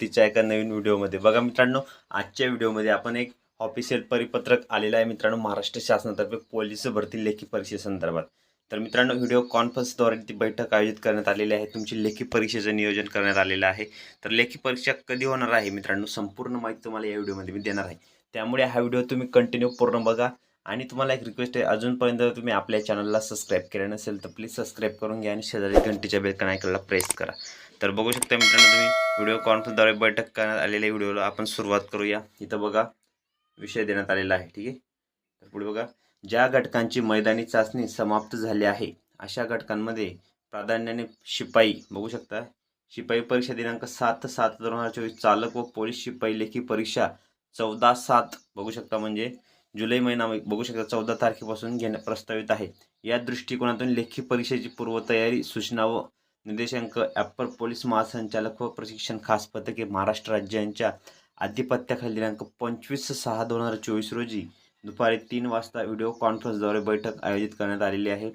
तिच्या एका नवीन व्हिडिओमध्ये. बघा मित्रांनो आजच्या व्हिडिओमध्ये आपण एक ऑफिशियल परिपत्रक आलेलं आहे मित्रांनो महाराष्ट्र शासनातर्फे पोलीस भरती लेखी परीक्षेसंदर्भात तर मित्रांनो व्हिडिओ कॉन्फरन्सद्वारे ती बैठक आयोजित करण्यात आलेली आहे. तुमची लेखी परीक्षेचं नियोजन करण्यात आलेलं आहे. तर लेखी परीक्षा कधी होणार आहे मित्रांनो? संपूर्ण माहिती तुम्हाला या व्हिडिओमध्ये मी देणार आहे. त्यामुळे हा व्हिडिओ तुम्ही कंटिन्यू पूर्ण बघा. आणि तुम्हाला एक रिक्वेस्ट आहे अजूनपर्यंत जर तुम्ही आपल्या चॅनलला सबस्क्राईब केलं नसेल तर प्लीज सबस्क्राईब करून घ्या आणि शेजारी घंटीच्या बेल आयकॉनला प्रेस करा. तर बघू शकता मित्रांनो तुम्ही व्हिडिओ कॉन्फरन्सद्वारे बैठक करण्यात आलेल्या व्हिडिओला आपण सुरुवात करूया. इथं बघा विषय देण्यात आलेला आहे ठीक आहे? तर पुढे बघा ज्या घटकांची मैदानी चाचणी समाप्त झाली आहे अशा घटकांमध्ये प्राधान्याने शिपाई बघू शकता शिपाई परीक्षा दिनांक सात सात दोन हजार चोवीस चालक व पोलीस शिपाई लेखी परीक्षा चौदा सात बघू शकता म्हणजे जुलै महिना बघू शकता चौदा तारखेपासून घेण्या प्रस्तावित आहे. या दृष्टिकोनातून लेखी परीक्षेची पूर्वतयारी सूचना व निर्देशांक अप्पर पोलीस महासंचालक व प्रशिक्षण खास पथके महाराष्ट्र राज्यांच्या आधिपत्याखाली दिनांक पंचवीस सहा दोन हजार चोवीस रोजी दुपारी तीन वाजता व्हिडिओ कॉन्फरन्सद्वारे बैठक आयोजित करण्यात आलेली आहे.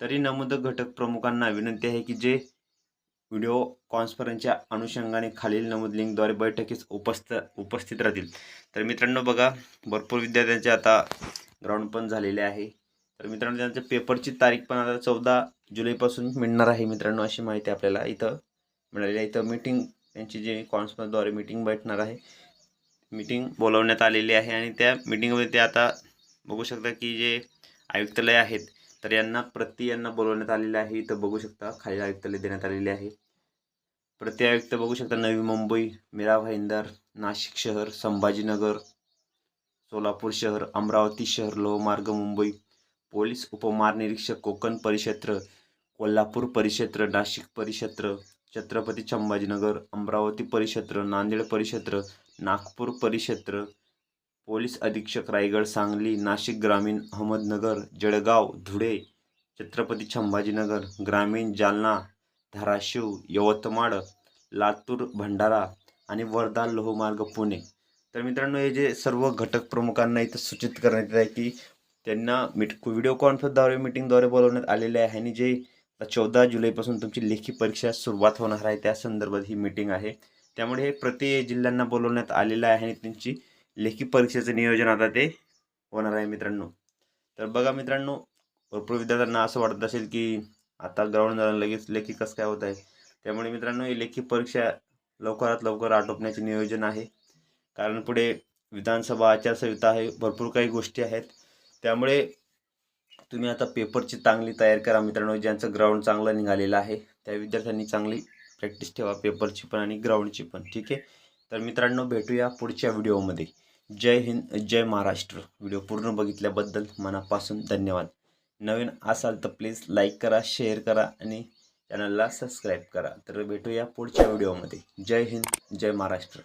तरी नमूद घटक प्रमुखांना विनंती आहे की जे व्हिडिओ कॉन्फरन्सच्या अनुषंगाने खालील नमूद लिंकद्वारे बैठकीस उपस्थ उपस्थित राहतील. तर मित्रांनो बघा भरपूर विद्यार्थ्यांचे आता ग्राउंड पण झालेले आहे. तर मित्रांनो त्यांच्या पेपरची तारीख पण आता चौदा जुलैपासून मिळणार आहे मित्रांनो अशी माहिती आपल्याला इथं मिळालेली आहे. इथं मीटिंग त्यांची जी कॉन्फरन्सद्वारे मीटिंग बैठणार आहे मीटिंग बोलवण्यात आलेली आहे. आणि त्या मीटिंगमध्ये ते आता बघू शकता की जे आयुक्तालय आहेत तर यांना प्रति यांना बोलवण्यात आलेलं आहे. इथं बघू शकता खाली आयुक्तालय देण्यात आलेले आहे. प्रति आयुक्त बघू शकता नवी मुंबई मीरा भाईंदर नाशिक शहर संभाजीनगर सोलापूर शहर अमरावती शहर लोहमार्ग मुंबई पोलीस उपमहानिरीक्षक कोकण परिक्षेत्र कोल्हापूर परिक्षेत्र नाशिक परिक्षेत्र छत्रपती संभाजीनगर अमरावती परिक्षेत्र नांदेड परिक्षेत्र नागपूर परिक्षेत्र पोलीस अधीक्षक रायगड सांगली नाशिक ग्रामीण अहमदनगर जळगाव धुळे छत्रपती संभाजीनगर ग्रामीण जालना धाराशिव यवतमाळ लातूर भंडारा आणि वर्धा लोहमार्ग पुणे. तर मित्रांनो हे जे सर्व घटक प्रमुखांना इथं सूचित करण्यात येत आहे की त्यांना मीट व्हिडिओ कॉन्फरन्सद्वारे मिटिंगद्वारे बोलवण्यात आलेले आहे आणि जे चौदा जुलैपासून तुमची लेखी परीक्षा सुरुवात होणार आहे त्या संदर्भात ही मीटिंग आहे. त्यामुळे हे प्रति जिल्ह्यांना बोलवण्यात आलेलं आहे आणि त्यांची लेखी परीक्षेचं नियोजन आता ते होणार आहे मित्रांनो. तर बघा मित्रांनो भरपूर विद्यार्थ्यांना असं वाटत असेल की आता ग्राउंड झालं लगेच लेखी कसं काय होत आहे? त्यामुळे मित्रांनो ही लेखी परीक्षा लवकरात लवकर आटोपण्याचे नियोजन आहे. कारण पुढे विधानसभा आचारसंहिता आहे भरपूर काही गोष्टी आहेत. त्यामुळे तुम्ही आता पेपरची चांगली तयारी करा मित्रांनो ज्यांचं ग्राउंड चांगलं निघालेलं आहे. त्या विद्यार्थ्यांनी चांगली प्रॅक्टिस ठेवा पेपरची पण आणि ग्राउंडची पण ठीक आहे? तर मित्रांनो भेटूया पुढच्या व्हिडिओमध्ये जय हिंद जय महाराष्ट्र. व्हिडिओ पूर्ण बघितल्याबद्दल मनापासून धन्यवाद. नवीन असाल तर प्लीज लाईक करा शेअर करा आणि चॅनलला सबस्क्राईब करा. तर भेटूया पुढच्या व्हिडिओमध्ये. जय हिंद जय महाराष्ट्र.